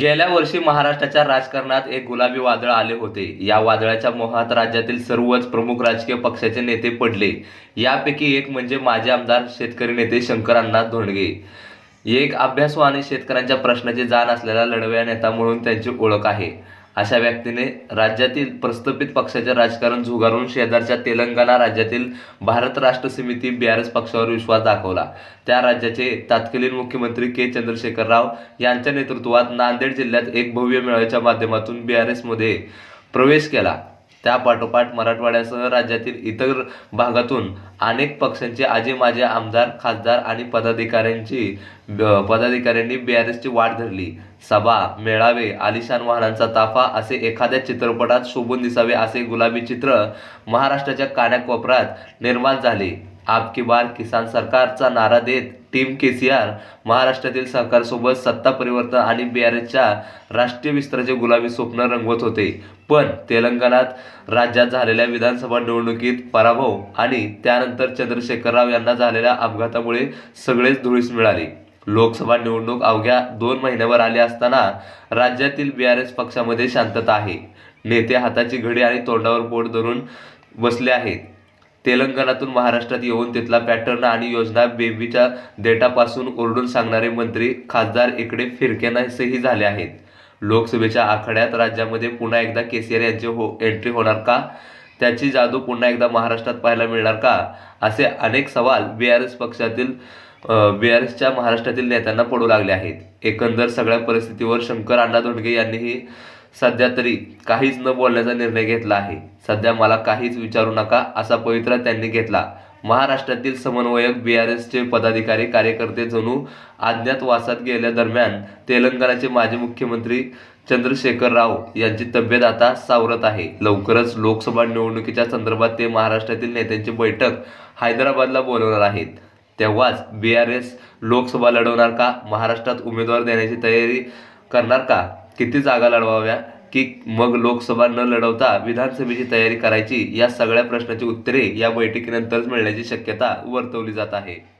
गेल्या वर्षी महाराष्ट्राच्या राजकारणात एक गुलाबी वादळ आले होते. या वादळाच्या मोहात राज्यातील सर्वच प्रमुख राजकीय पक्षाचे नेते पडले. यापैकी एक म्हणजे माजी आमदार शेतकरी नेते शंकर धोंडगे. एक अभ्यासू आणि शेतकऱ्यांच्या प्रश्नाची जाण असलेला लढव्या नेता म्हणून त्यांची ओळख आहे. अशा व्यक्तीने राज्यातील प्रस्थापित पक्षाचे राजकारण झुगारून शेजारच्या तेलंगणा राज्यातील भारत राष्ट्र समिती बी आर एस पक्षावर विश्वास दाखवला. त्या राज्याचे तत्कालीन मुख्यमंत्री के चंद्रशेखर राव यांच्या नेतृत्वात नांदेड जिल्ह्यात एक भव्य मेळाव्याच्या माध्यमातून बी आर एसमध्ये प्रवेश केला. त्या पाठोपाठ मराठवाड्यासह राज्यातील इतर भागातून अनेक पक्षांचे आजे माजे आमदार खासदार आणि पदाधिकाऱ्यांची ब- पदाधिकाऱ्यांनी बीआरएसची वाट धरली. सभा मेळावे आलिशान वाहनांचा ताफा असे एखाद्या चित्रपटात शोभून दिसावे असे गुलाबी चित्र महाराष्ट्राच्या कानाकोपऱ्यात निर्माण झाले. आपकी बार किसान सरकारचा नारा देत टीम के सी आर महाराष्ट्रातील सरकारसोबत सत्ता परिवर्तन आणि बिहारच्या राष्ट्रीय विस्ताराचे गुलाबी स्वप्न रंगवत होते. पण तेलंगणात राज्यात झालेल्या विधानसभा निवडणुकीत पराभव आणि त्यानंतर चंद्रशेखर राव यांना झालेल्या अपघातामुळे सगळेच धुळीस मिळाले. लोकसभा निवडणूक अवघ्या दोन महिन्यावर आली असताना राज्यातील बी आर एस पक्षामध्ये शांतता आहे. नेते हाताची घडी आणि तोंडावर बोट धरून बसले आहेत. तेलंगणातून महाराष्ट्रात येऊन तिथला पॅटर्न आणि योजना बेबीच्या डेटापासून ओरडून सांगणारे मंत्री खासदार इकडे फिरक्यानासेही झाले आहेत. लोकसभेच्या आखाड्यात राज्यामध्ये पुन्हा एकदा केसीआर यांची हो एंट्री होणार का? त्याची जादू पुन्हा एकदा महाराष्ट्रात पाहायला मिळणार का? असे अनेक सवाल बी आर एस पक्षातील बी आर एसच्या महाराष्ट्रातील नेत्यांना पडू लागले आहेत. एकंदर सगळ्या परिस्थितीवर शंकर अण्णा धोंडगे यांनीही सध्या तरी काहीच न बोलण्याचा निर्णय घेतला आहे. सध्या मला काहीच विचारू नका असा पवित्रा त्यांनी घेतला. महाराष्ट्रातील समन्वयक बी आर एसचे पदाधिकारी कार्यकर्ते जणू अज्ञातवासात गेल्या दरम्यान तेलंगणाचे माजी मुख्यमंत्री चंद्रशेखर राव यांची तब्येत आता सावरत आहे. लवकरच लोकसभा निवडणुकीच्या संदर्भात ते महाराष्ट्रातील नेत्यांची बैठक हैदराबादला बोलवणार आहेत. तेव्हाच बी आर एस लोकसभा लढवणार का? महाराष्ट्रात उमेदवार देण्याची तयारी करणार का? किती जागा लढवाव्या की मग लोकसभा न लढवता विधानसभेची तयारी करायची या सगळ्या प्रश्नाची उत्तरे या बैठकीनंतरच मिळण्याची शक्यता वर्तवली जात आहे.